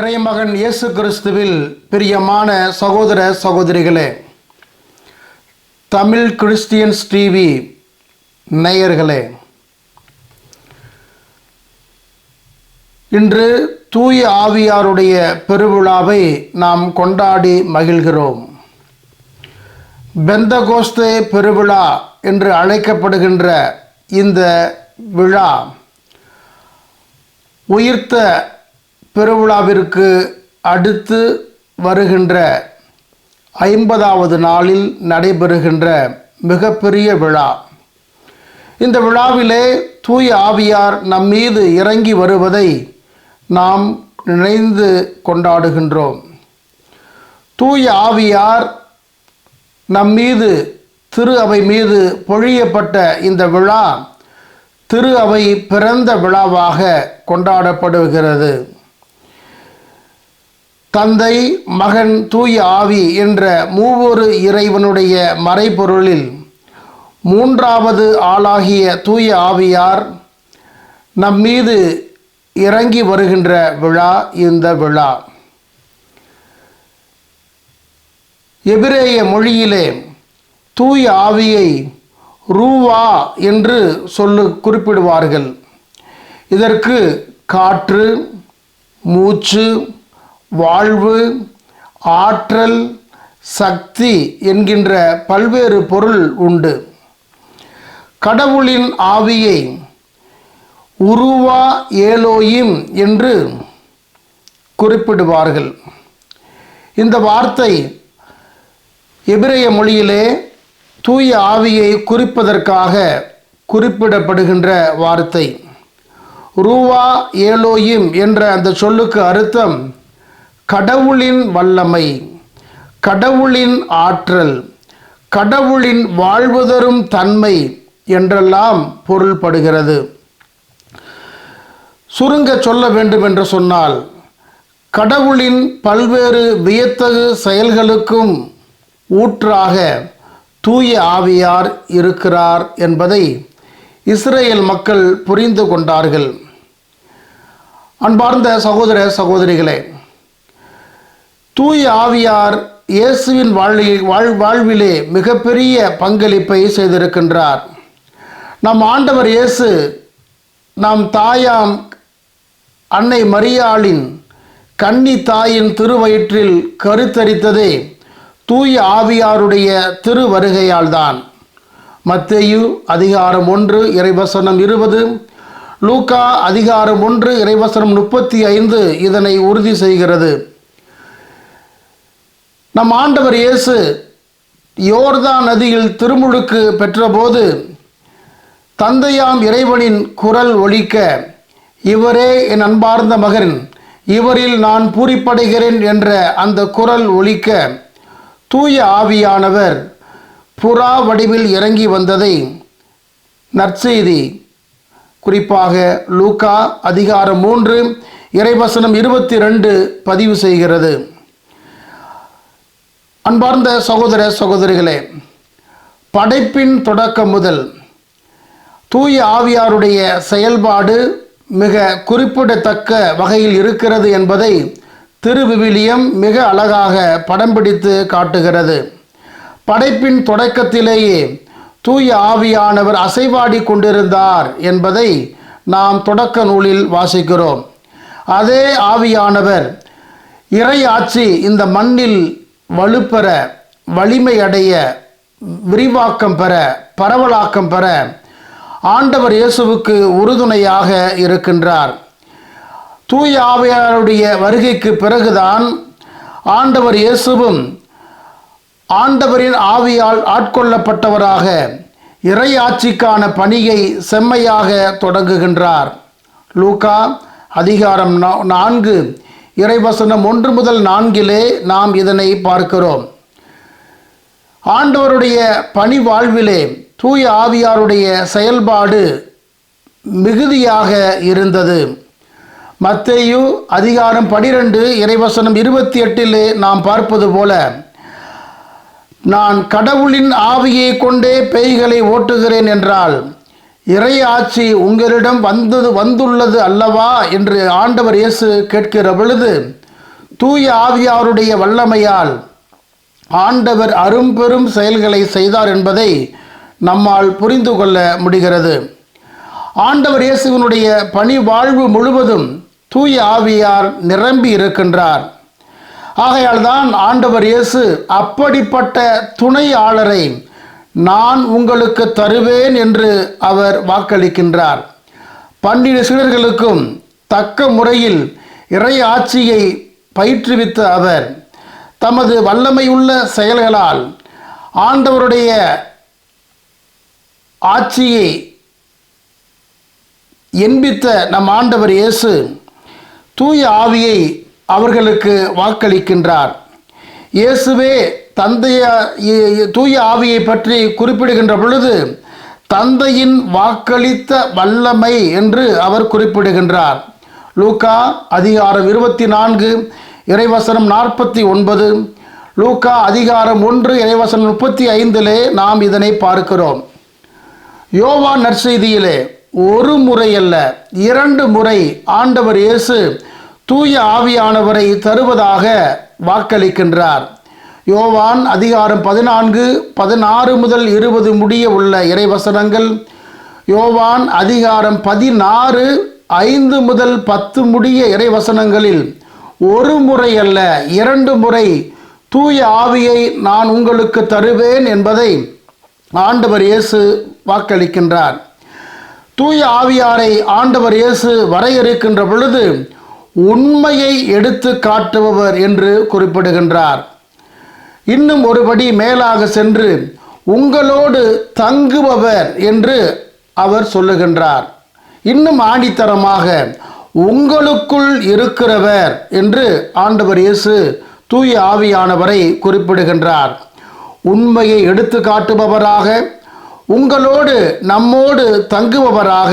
இறைமகன் இயேசு கிறிஸ்துவில் பிரியமான சகோதர சகோதரிகளே தமிழ் கிறிஸ்டியன்ஸ் டிவி நேயர்களே இன்று தூய ஆவியாருடைய பெருவிழாவை நாம் கொண்டாடி மகிழ்கிறோம். பெந்தகோஸ்தே பெருவிழா என்று அழைக்கப்படுகின்ற இந்த விழா உயிர்த்த பெருவிழாவிற்கு அடுத்து வருகின்ற ஐம்பதாவது நாளில் நடைபெறுகின்ற மிகப்பெரிய விழா. இந்த விழாவிலே தூய ஆவியார் நம் மீது இறங்கி வருவதை நாம் நினைந்து கொண்டாடுகின்றோம். தூய ஆவியார் நம் மீது திரு அவை மீது பொழியப்பட்ட இந்த விழா திரு அவை பிறந்த விழாவாக கொண்டாடப்படுகிறது. தந்தை மகன் தூய ஆவி என்ற மூவொரு இறைவனுடைய மறைபொருளில் மூன்றாவது ஆளாகிய தூய ஆவியார் நம் மீது இறங்கி வருகின்ற விழா இந்த விழா. எபிரேய மொழியிலே தூய ஆவியை ரூவா என்று சொல்லு குறிப்பிடுவார்கள். இதற்கு காற்று மூச்சு வாழ்வு ஆற்றல் சக்தி என்கின்ற பல்வேறு பொருள் உண்டு. கடவுளின் ஆவியை உருவா ஏலோயிம் என்று குறிப்பிடுவார்கள். இந்த வார்த்தை எபிரேய மொழியிலே தூய ஆவியை குறிப்பதற்காக குறிப்பிடப்படுகின்ற வார்த்தை. ரூவா ஏலோயிம் என்ற அந்த சொல்லுக்கு அர்த்தம் கடவுளின் வல்லமை கடவுளின் ஆற்றல் கடவுளின் வாழ்வுதரும் தன்மை என்றெல்லாம் பொருள்படுகிறது. சுருங்க சொல்ல வேண்டும் என்று சொன்னால் கடவுளின் பல்வேறு வியத்தகு செயல்களுக்கும் ஊற்றாக தூய ஆவியார் இருக்கிறார் என்பதை இஸ்ரேல் மக்கள் புரிந்து கொண்டார்கள். அன்பார்ந்த சகோதர சகோதரிகளே தூய ஆவியார் இயேசுவின் வாழ்வில் வாழ் வாழ்விலே மிகப்பெரிய பங்களிப்பை செய்திருக்கின்றார். நம் ஆண்டவர் இயேசு நம் தாயாம் அன்னை மரியாளின் கன்னி தாயின் திருவயிற்றில் கருத்தரித்ததே தூய ஆவியாருடைய திரு வருகையால்தான் மத்தேயு அதிகாரம் ஒன்று இறைவசனம் இருபது லூக்கா அதிகாரம் ஒன்று இறைவசனம் முப்பத்தி ஐந்து இதனை உறுதி செய்கிறது. நம் ஆண்டவர் இயேசு யோர்தான் நதியில் திருமுழுக்கு பெற்றபோது தந்தையாம் இறைவனின் குரல் ஒழிக்க இவரே என் அன்பார்ந்த மகன் இவரில் நான் பூரிப்படைகிறேன் என்ற அந்த குரல் ஒழிக்க தூய ஆவியானவர் புறா வடிவில் இறங்கி வந்ததை நற்செய்தி. குறிப்பாக லூக்கா அதிகாரம் மூன்று இறைவசனம் இருபத்தி ரெண்டு பதிவு செய்கிறது. அன்பார்ந்த சகோதர சகோதரிகளே படைப்பின் தொடக்கம் முதல் தூய ஆவியாருடைய செயல்பாடு மிக குறிப்பிடத்தக்க வகையில் இருக்கிறது என்பதை திருவிவிலியம் மிக அழகாக படம் பிடித்து காட்டுகிறது. படைப்பின் தொடக்கத்திலேயே தூய ஆவியானவர் அசைவாடி கொண்டிருந்தார் என்பதை நாம் தொடக்க நூலில் வாசிக்கிறோம். அதே ஆவியானவர் இறை ஆட்சி இந்த மண்ணில் வலுப்பெற வலிமை அடைய விரிவாக்கம் பெற பரவலாக்கம் பெற ஆண்டவர் இயேசுவுக்கு உறுதுணையாக இருக்கின்றார். தூய ஆவையாருடைய வருகைக்கு பிறகுதான் ஆண்டவர் இயேசுவும் ஆண்டவரின் ஆவியால் ஆட்கொள்ளப்பட்டவராக இறை ஆட்சிக்கான பணியை செம்மையாக தொடங்குகின்றார். லூகா அதிகாரம் நான்கு இறைவசனம் ஒன்று முதல் நான்கிலே நாம் இதனை பார்க்கிறோம். ஆண்டவருடைய பணி வாழ்விலே தூய ஆவியாருடைய செயல்பாடு மிகுதியாக இருந்தது. மத்தேயு அதிகாரம் பனிரெண்டு இறைவசனம் இருபத்தி எட்டிலே நாம் பார்ப்பது போல நான் கடவுளின் ஆவியை கொண்டே பேய்களை ஓட்டுகிறேன் என்றால் இறை ஆட்சி உங்களிடம் வந்தது வந்துள்ளது அல்லவா? என்று ஆண்டவர் இயேசு கேட்கிற பொழுது தூய ஆவியாருடைய வல்லமையால் ஆண்டவர் அரும்பெரும் செயல்களை செய்தார் என்பதை நம்மால் புரிந்து கொள்ள முடிகிறது. ஆண்டவர் இயேசுவினுடைய பணி வாழ்வு முழுவதும் தூய ஆவியார் நிரம்பி இருக்கின்றார். ஆகையால் தான் ஆண்டவர் இயேசு அப்படிப்பட்ட துணையாளரை நான் உங்களுக்கு தருவேன் என்று அவர் வாக்களிக்கின்றார். பன்னிரு சீடர்களுக்கும் தக்க முறையில் இறை ஆட்சியை பயிற்றுவித்த அவர் தமது வல்லமையுள்ள செயல்களால் ஆண்டவருடைய ஆட்சியை என்பித்த நம் ஆண்டவர் இயேசு தூய ஆவியை அவர்களுக்கு வாக்களிக்கின்றார். இயேசுவே தந்தைய தூய ஆவியை பற்றி குறிப்பிடுகின்ற பொழுது தந்தையின் வாக்களித்த வல்லமை என்று அவர் குறிப்பிடுகின்றார். லூக்கா அதிகாரம் இருபத்தி நான்கு இறைவசனம் நாற்பத்தி ஒன்பது லூக்கா அதிகாரம் ஒன்று இறைவசனம் முப்பத்தி ஐந்திலே நாம் இதனை பார்க்கிறோம். யோவா நற்செய்தியிலே ஒரு முறை அல்ல இரண்டு முறை ஆண்டவர் இயேசு தூய ஆவியானவரை தருவதாக வாக்களிக்கின்றார். யோவான் அதிகாரம் பதினான்கு பதினாறு முதல் இருபது முடிய உள்ள இறைவசனங்கள். யோவான் அதிகாரம் பதினாறு ஐந்து முதல் பத்து முடிய இறைவசனங்களில் ஒரு முறை அல்ல இரண்டு முறை தூய ஆவியை நான் உங்களுக்கு தருவேன் என்பதை ஆண்டவர் இயேசு வாக்களிக்கின்றார். தூய ஆவியாரை ஆண்டவர் இயேசு வரையறுக்கின்ற பொழுது உண்மையை எடுத்து காட்டுபவர் என்று குறிப்பிடுகின்றார். இன்னும் ஒருபடி மேலாக சென்று உங்களோடு தங்குபவர் என்று அவர் சொல்லுகின்றார். இன்னும் ஆணித்தரமாக உங்களுக்குள் இருக்கிறவர் என்று ஆண்டவர் இயேசு தூய ஆவியானவரை குறிப்பிடுகின்றார். உண்மையை எடுத்து காட்டுபவராக உங்களோடு நம்மோடு தங்குபவராக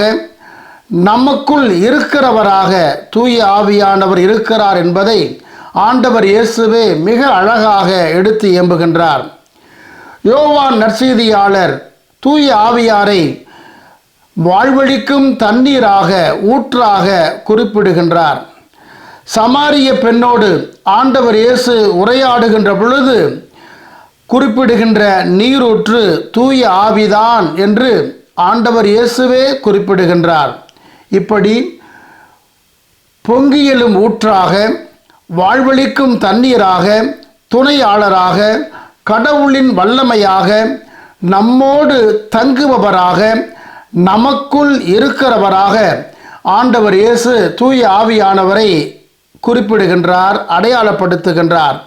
நமக்குள் இருக்கிறவராக தூய ஆவியானவர் இருக்கிறார் என்பதை ஆண்டவர் இயேசுவே மிக அழகாக எடுத்து இயம்புகின்றார். யோவான் நற்செய்தியாளர் தூய ஆவியாரை வாழ்வழிக்கும் தண்ணீராக ஊற்றாக குறிப்பிடுகின்றார். சமாரிய பெண்ணோடு ஆண்டவர் இயேசு உரையாடுகின்ற பொழுது குறிப்பிடுகின்ற நீரூற்று தூய ஆவிதான் என்று ஆண்டவர் இயேசுவே குறிப்பிடுகின்றார். இப்படி பொங்கியலும் ஊற்றாக வாழ்வளிக்கும் தண்ணீராக துணையாளராக கடவுளின் வல்லமையாக நம்மோடு தங்குபவராக நமக்குள் இருக்கிறவராக ஆண்டவர் இயேசு தூய ஆவியானவரை குறிப்பிடுகின்றார் அடையாளப்படுத்துகின்றார்.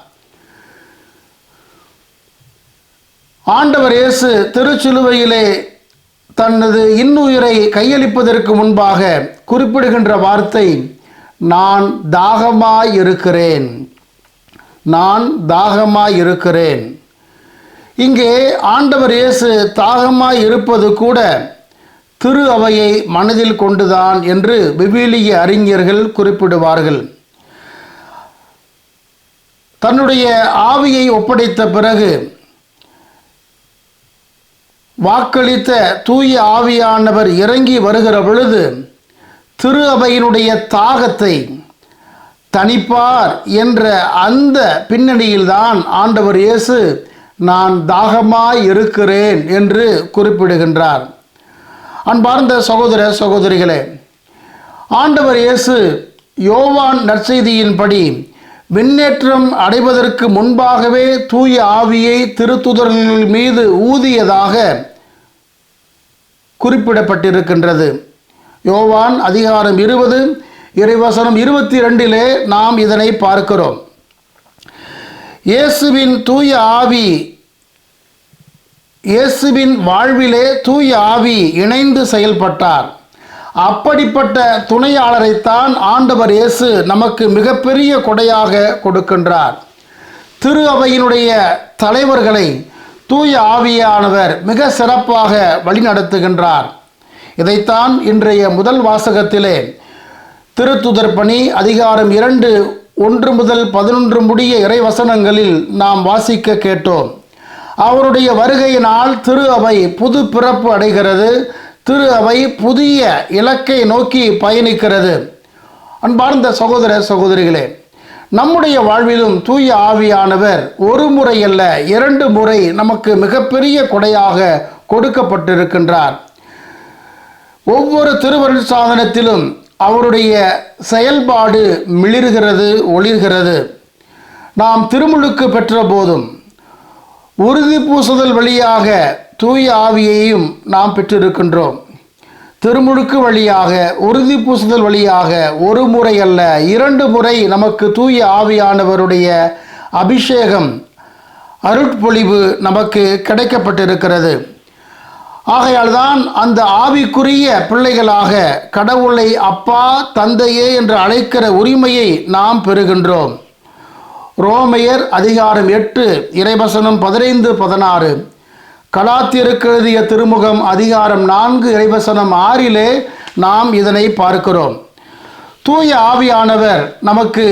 ஆண்டவர் இயேசு திருச்சிலுவையிலே தனது இன்னுயிரை கையளிப்பதற்கு முன்பாக குறிப்பிடுகின்ற வார்த்தை நான் தாகமாய் இருக்கிறேன் நான் தாகமாய் இருக்கிறேன் இங்கே ஆண்டவர் இயேசு தாகமாய் இருப்பது கூட திரு அவையை மனதில் கொண்டுதான் என்று விவிலிய அறிஞர்கள் குறிப்பிடுவார்கள். தன்னுடைய ஆவியை ஒப்படைத்த பிறகு வாக்களித்த தூய ஆவியானவர் இறங்கி வருகிற பொழுது திரு அவையினுடைய தாகத்தை தணிப்பார் என்ற அந்த பின்னணியில்தான் ஆண்டவர் இயேசு நான் தாகமாய் இருக்கிறேன் என்று குறிப்பிடுகின்றார். அன்பார்ந்த சகோதர சகோதரிகளே ஆண்டவர் இயேசு யோவான் நற்செய்தியின்படி விண்ணேற்றம் அடைவதற்கு முன்பாகவே தூய ஆவியை திருத்துதர்கள் மீது ஊதியதாக குறிப்பிடப்பட்டிருக்கின்றது. யோவான் அதிகாரம் இருபது இறைவசனம் இருபத்தி ரெண்டிலே நாம் இதனை பார்க்கிறோம். இயேசுவின் தூய ஆவி இயேசுவின் வாழ்விலே தூய ஆவி இணைந்து செயல்பட்டார். அப்படிப்பட்ட துணையாளரைத்தான் ஆண்டவர் இயேசு நமக்கு மிகப்பெரிய கொடையாக கொடுக்கின்றார். திரு அவையினுடைய தலைவர்களை தூய ஆவியானவர் மிக சிறப்பாக வழிநடத்துகின்றார். இதைத்தான் இன்றைய முதல் வாசகத்திலே திருத்துதர் பணி அதிகாரம் இரண்டு ஒன்று முதல் பதினொன்று முடிய இறைவசனங்களில் நாம் வாசிக்க கேட்டோம். அவருடைய வருகையினால் திரு அவை புது பிறப்பு அடைகிறது திரு அவை புதிய இலக்கை நோக்கி பயணிக்கிறது. அன்பார்ந்த சகோதர சகோதரிகளே நம்முடைய வாழ்விலும் தூய ஆவியானவர் ஒரு முறை அல்ல இரண்டு முறை நமக்கு மிகப்பெரிய கொடையாக கொடுக்கப்பட்டிருக்கின்றார். ஒவ்வொரு திருவருள் சாதனத்திலும் அவருடைய செயல்பாடு மிளிர்கிறது ஒளிர்கிறது. நாம் திருமுழுக்கு பெற்ற போதும் உறுதி பூசுதல் வழியாக தூய ஆவியையும் நாம் பெற்றிருக்கின்றோம். திருமுழுக்கு வழியாக உறுதி பூசுதல் வழியாக ஒரு முறை அல்ல இரண்டு முறை நமக்கு தூய ஆவியானவருடைய அபிஷேகம் அருட்பொழிவு நமக்கு கிடைக்கப்பட்டிருக்கிறது. ஆகையால் தான் அந்த ஆவிக்குரிய பிள்ளைகளாக கடவுளை அப்பா தந்தையே என்று அழைக்கிற உரிமையை நாம் பெறுகின்றோம். ரோமையர் அதிகாரம் எட்டு இறைவசனம் பதினைந்து பதினாறு. கலாத்தியருக்கு எழுதிய திருமுகம் அதிகாரம் நான்கு இறைவசனம் ஆறிலே நாம் இதனை பார்க்கிறோம். தூய ஆவியானவர் நமக்கு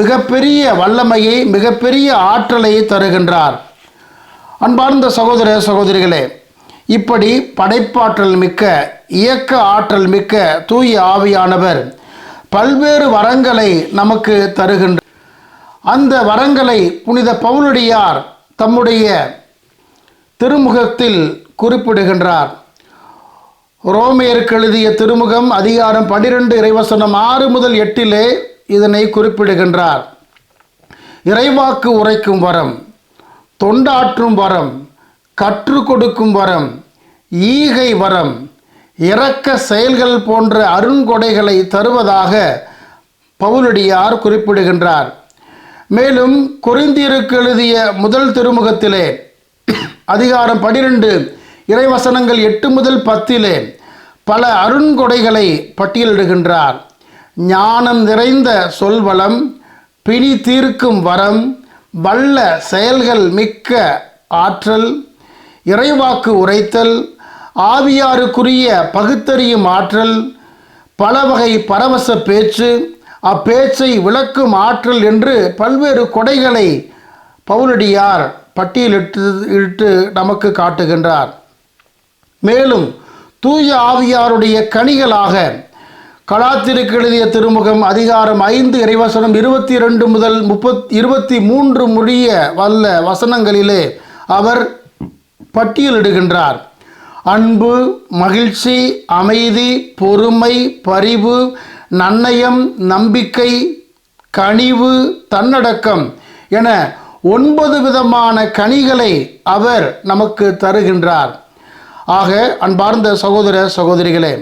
மிகப்பெரிய வல்லமையை மிகப்பெரிய ஆற்றலை தருகின்றார். அன்பார்ந்த சகோதர சகோதரிகளே இப்படி படைப்பாற்றல் மிக்க இயக்க ஆற்றல் மிக்க தூய ஆவியானவர் பல்வேறு வரங்களை நமக்கு தருகின்ற அந்த வரங்களை புனித பவுலடியார் தம்முடைய திருமுகத்தில் குறிப்பிடுகின்றார். ரோமேயருக்கு எழுதிய திருமுகம் அதிகாரம் பன்னிரெண்டு இறைவசனம் ஆறு முதல் எட்டிலே இதனை குறிப்பிடுகின்றார். இறைவாக்கு உரைக்கும் வரம் தொண்டாற்றும் வரம் கற்றுக் கொடுக்கும் வரம் ஈகை வரம் இரக்க செயல்கள் போன்ற அருங்கொடைகளை தருவதாக பவுலடியார் குறிப்பிடுகின்றார். மேலும் குறிந்தியருக்கு எழுதிய முதல் திருமுகத்திலே அதிகாரம் பனிரெண்டு இறைவசனங்கள் எட்டு முதல் பத்திலே பல அருண்கொடைகளை பட்டியலிடுகின்றார். ஞானம் நிறைந்த சொல்வளம் பிணி தீர்க்கும் வரம் வல்ல செயல்கள் மிக்க ஆற்றல் இறைவாக்கு உரைத்தல் ஆவியாருக்குரிய பகுத்தறியும் ஆற்றல் பல வகை பரவச பேச்சு அப்பேச்சை விளக்கும் ஆற்றல் என்று பல்வேறு கொடைகளை பவுலடியார் பட்டியலிட்டு இட்டு நமக்கு காட்டுகின்றார். மேலும் தூய ஆவியாருடைய கனிகளாக கலாத்திற்கு எழுதிய திருமுகம் அதிகாரம் ஐந்து இறைவசனம் இருபத்தி இரண்டு முதல் முப்பத் இருபத்தி மூன்று முடிய வல்ல வசனங்களிலே அவர் பட்டியலிடுகின்றார் அன்பு மகிழ்ச்சி அமைதி பொறுமை பரிவு நன்னயம் நம்பிக்கை கனிவு தன்னடக்கம் என ஒன்பது விதமான கனிகளை அவர் நமக்கு தருகின்றார். ஆக அன்பார்ந்த சகோதர சகோதரிகளே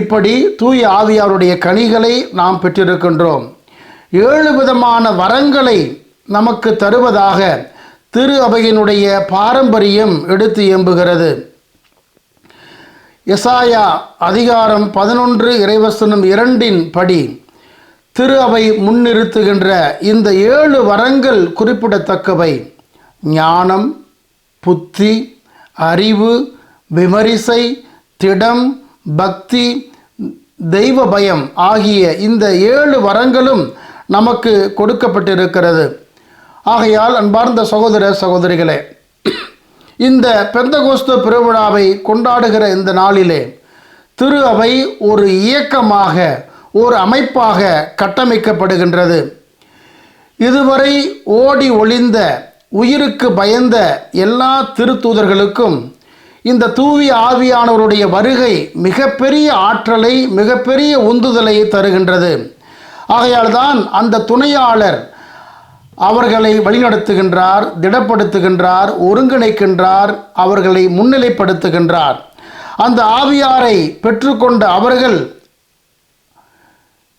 இப்படி தூய ஆவியாருடைய கனிகளை நாம் பெற்றிருக்கின்றோம். ஏழு விதமான வரங்களை நமக்கு தருவதாக திரு அவையினுடைய பாரம்பரியம் எடுத்து எம்புகிறது எசாயா அதிகாரம் பதினொன்று இறைவசனம் இரண்டின் படி திரு அவை முன்னிறுத்துகின்ற இந்த ஏழு வரங்கள் குறிப்பிடத்தக்கவை. ஞானம் புத்தி அறிவு விமரிசை திடம் பக்தி தெய்வ பயம் ஆகிய இந்த ஏழு வரங்களும் நமக்கு கொடுக்கப்பட்டிருக்கிறது. ஆகையால் அன்பார்ந்த சகோதர சகோதரிகளே இந்த பெந்தகோஸ்த பெருவிழாவை கொண்டாடுகிற இந்த நாளிலே திரு அவை ஒரு இயக்கமாக ஒரு அமைப்பாக கட்டமைக்கப்படுகின்றது. இதுவரை ஓடி ஒளிந்த உயிருக்கு பயந்த எல்லா திருத்தூதர்களுக்கும் இந்த தூவி ஆவியானவருடைய வருகை மிகப்பெரிய ஆற்றலை மிகப்பெரிய உந்துதலை தருகின்றது. ஆகையால் தான் அந்த துணையாளர் அவர்களை வழிநடத்துகின்றார் திடப்படுத்துகின்றார் ஒருங்கிணைக்கின்றார் அவர்களை முன்னிலைப்படுத்துகின்றார். அந்த ஆவியாரை பெற்றுக்கொண்ட அவர்கள்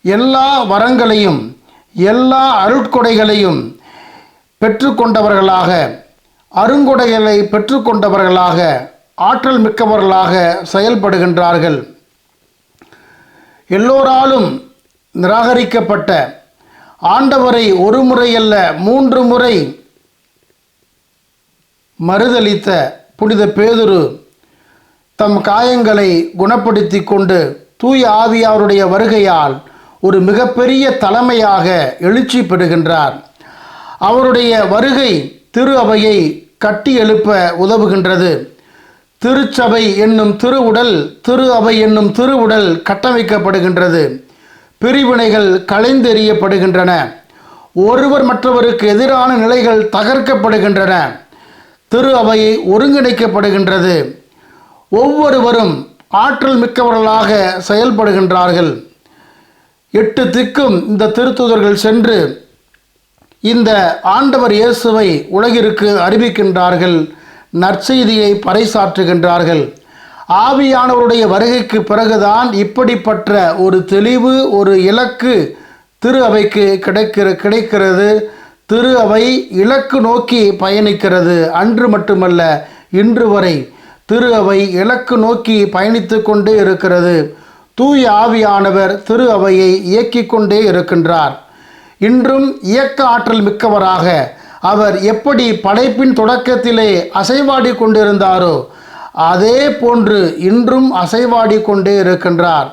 எல்லா வரங்களையும் எல்லா அருட்கொடைகளையும் பெற்றுக்கொண்டவர்களாக அருங்கொடைகளை பெற்றுக்கொண்டவர்களாக ஆற்றல் மிக்கவர்களாக செயல்படுகின்றார்கள். எல்லோராலும் நிராகரிக்கப்பட்ட ஆண்டவரை ஒரு முறை அல்ல மூன்று முறை மறுதளித்த புனித பேதுரு தம் காயங்களை குணப்படுத்தி கொண்டு தூய ஆவியாருடைய வருகையால் ஒரு மிகப்பெரிய தலைமையாக எழுச்சி பெறுகின்றார். அவருடைய வருகை திரு அவையை கட்டி எழுப்ப உதவுகின்றது. திருச்சபை என்னும் திருவுடல் திரு அவை என்னும் திருவுடல் கட்டமைக்கப்படுகின்றது. பிரிவினைகள் கலைந்தெறியப்படுகின்றன ஒருவர் மற்றவருக்கு எதிரான நிலைகள் தகர்க்கப்படுகின்றன. திரு அவையை ஒருங்கிணைக்கப்படுகின்றது. ஒவ்வொருவரும் ஆற்றல் மிக்கவர்களாக செயல்படுகின்றார்கள். எட்டு திக்கும் இந்த திருத்துதர்கள் சென்று இந்த ஆண்டவர் இயேசுவை உலகிற்கு அறிவிக்கின்றார்கள். நற்செய்தியை பறைசாற்றுகின்றார்கள். ஆவியானவருடைய வருகைக்கு பிறகுதான் இப்படிப்பட்ட ஒரு தெளிவு ஒரு இலக்கு திரு அவைக்கு கிடைக்கிற கிடைக்கிறது. திரு அவை இலக்கு நோக்கி பயணிக்கிறது. அன்று மட்டுமல்ல இன்று வரை திரு அவை இலக்கு நோக்கி பயணித்து கொண்டே இருக்கிறது. தூய ஆவியானவர் திரு அவையை இயக்கிக் கொண்டே இருக்கின்றார். இன்றும் இயக்க ஆற்றல் மிக்கவராக அவர் எப்படி படைப்பின் தொடக்கத்திலே அசைவாடி கொண்டிருந்தாரோ அதே போன்று இன்றும் அசைவாடி கொண்டே இருக்கின்றார்.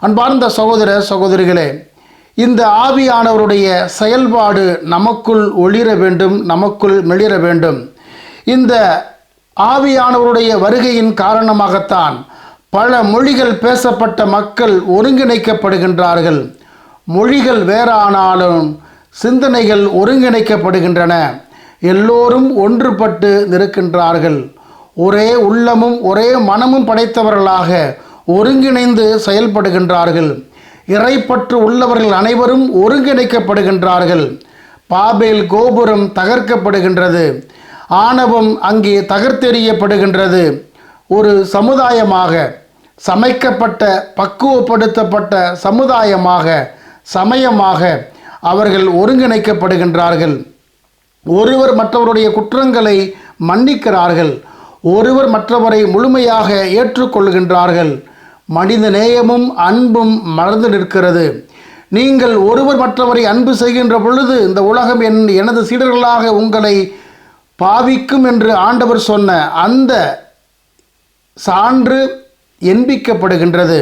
அன்பார்ந்த சகோதர சகோதரிகளே இந்த ஆவியானவருடைய செயல்பாடு நமக்குள் ஒளிர வேண்டும் நமக்குள் மெளிர வேண்டும். இந்த ஆவியானவருடைய வருகையின் காரணமாகத்தான் பல மொழிகள் பேசப்பட்ட மக்கள் ஒருங்கிணைக்கப்படுகின்றார்கள். மொழிகள் வேறானாலும் சிந்தனைகள் ஒருங்கிணைக்கப்படுகின்றன. எல்லோரும் ஒன்றுபட்டு நிற்கின்றார்கள். ஒரே உள்ளமும் ஒரே மனமும் படைத்தவர்களாக ஒருங்கிணைந்து செயல்படுகின்றார்கள். இறைப்பற்று உள்ளவர்கள் அனைவரும் ஒருங்கிணைக்கப்படுகின்றார்கள். பாபேல் கோபுரம் தகர்க்கப்படுகின்றது. ஆணவம் அங்கே தகர்த்தெறியப்படுகின்றது. ஒரு சமுதாயமாக சமைக்கப்பட்ட பக்குவப்படுத்தப்பட்ட சமுதாயமாக சமயமாக அவர்கள் ஒருங்கிணைக்கப்படுகின்றார்கள். ஒருவர் மற்றவருடைய குற்றங்களை மன்னிக்கிறார்கள். ஒருவர் மற்றவரை முழுமையாக ஏற்றுக்கொள்கின்றார்கள். மனித நேயமும் அன்பும் மறந்து நிற்கிறது. நீங்கள் ஒருவர் மற்றவரை அன்பு செய்கின்ற பொழுது இந்த உலகம் என் எனது சீடர்களாக உங்களை பாவிக்கும் என்று ஆண்டவர் சொன்ன அந்த சான்று என்பிக்கப்படுகின்றது.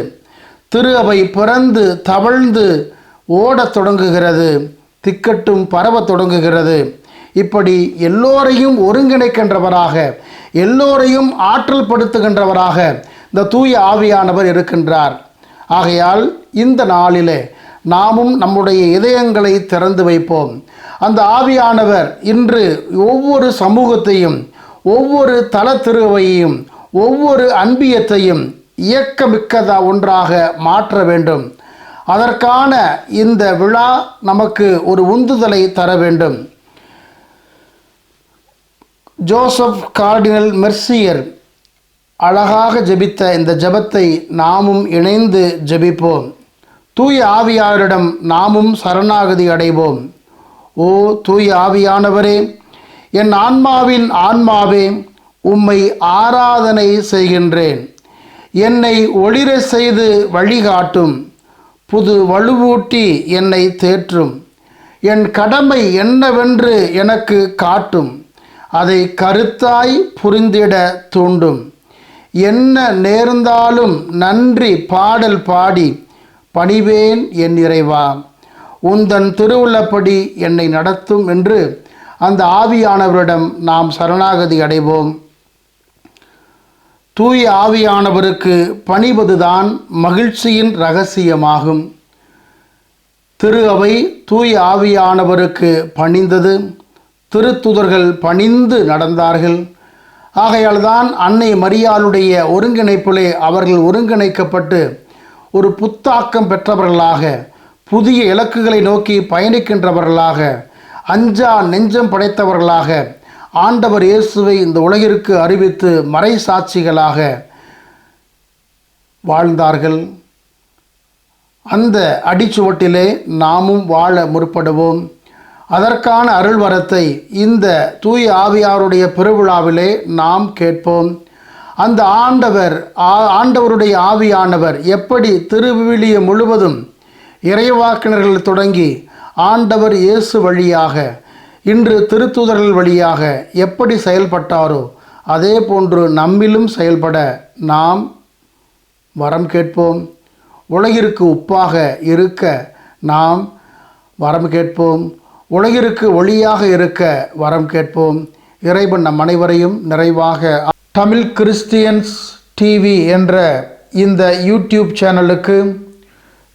திரு அவை பிறந்து தவழ்ந்து ஓடத் தொடங்குகிறது. திக்கட்டும் பரவத் தொடங்குகிறது. இப்படி எல்லோரையும் ஒருங்கிணைக்கின்றவராக எல்லோரையும் ஆற்றல் படுத்துகின்றவராக இந்த தூய ஆவியானவர் இருக்கின்றார். ஆகையால் இந்த நாளிலே நாமும் நம்முடைய இதயங்களை திறந்து வைப்போம். அந்த ஆவியானவர் இன்று ஒவ்வொரு சமூகத்தையும் ஒவ்வொரு தல திருவையையும் ஒவ்வொரு அன்பியத்தையும் இயக்கமிக்கதா ஒன்றாக மாற்ற வேண்டும். அதற்கான இந்த விழா நமக்கு ஒரு உந்துதலை தர வேண்டும். ஜோசப் கார்டினல் மெர்சியர் அழகாக ஜெபித்த இந்த ஜெபத்தை நாமும் இணைந்து ஜெபிப்போம். தூய ஆவியாரிடம் நாமும் சரணாகதி அடைவோம். ஓ தூய ஆவியானவரே என் ஆன்மாவின் ஆன்மாவே உம்மை ஆராதனை செய்கின்றேன். என்னை ஒளிர செய்து வழிகாட்டும். புது வலுவூட்டி என்னை தேற்றும். என் கடமை என்னவென்று எனக்கு காட்டும். அதை கருத்தாய் புரிந்திட தூண்டும். என்ன நேர்ந்தாலும் நன்றி பாடல் பாடி பணிவேன் என் இறைவா. உந்தன் திருவுள்ளப்படி என்னை நடத்தும் என்று அந்த ஆவியானவரிடம் நாம் சரணாகதி அடைவோம். தூய ஆவியானவருக்கு பணிவதுதான் மகிழ்ச்சியின் ரகசியமாகும். திரு அவை தூய ஆவியானவருக்கு பணிந்தது. திருத்துதர்கள் பணிந்து நடந்தார்கள். ஆகையால்தான் அன்னை மரியாளுடைய ஒருங்கிணைப்பிலே அவர்கள் ஒருங்கிணைக்கப்பட்டு ஒரு புத்தாக்கம் பெற்றவர்களாக புதிய இலக்குகளை நோக்கி பயணிக்கின்றவர்களாக அஞ்சா நெஞ்சம் படைத்தவர்களாக ஆண்டவர் இயேசுவை இந்த உலகிற்கு அறிவித்து மறை சாட்சிகளாக வாழ்ந்தார்கள். அந்த அடிச்சுவட்டிலே நாமும் வாழ முற்படுவோம். அதற்கான அருள்வரத்தை இந்த தூய ஆவியாருடைய பெருவிழாவிலே நாம் கேட்போம். அந்த ஆண்டவர் ஆ- ஆண்டவருடைய ஆவியானவர் எப்படி திருவிழிய முழுவதும் இறைவாக்கினர்கள் தொடங்கி ஆண்டவர் இயேசு வழியாக இன்று திருத்துதர்கள் வழியாக எப்படி செயல்பட்டாரோ அதே போன்று நம்மிலும் செயல்பட நாம் வரம் கேட்போம். உலகிற்கு உப்பாக இருக்க நாம் வரம் கேட்போம். உலகிற்கு ஒளியாக இருக்க வரம் கேட்போம். இறைவன் நம் அனைவரையும் நிறைவாக தமிழ் கிறிஸ்டியன்ஸ் டிவி என்ற இந்த யூடியூப் சேனலுக்கு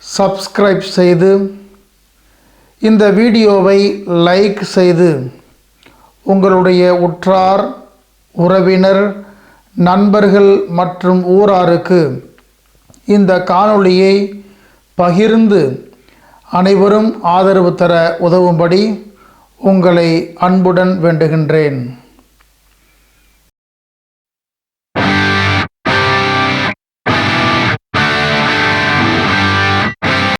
சப்ஸ்கிரைப் செய்து இந்த வீடியோவை லைக் செய்து உங்களுடைய உற்றார் உறவினர் நண்பர்கள் மற்றும் ஊராருக்கு இந்த காணொளியை பகிர்ந்து அனைவரும் ஆதரவு தர உதவும்படி உங்களை அன்புடன் வேண்டுகின்றேன்.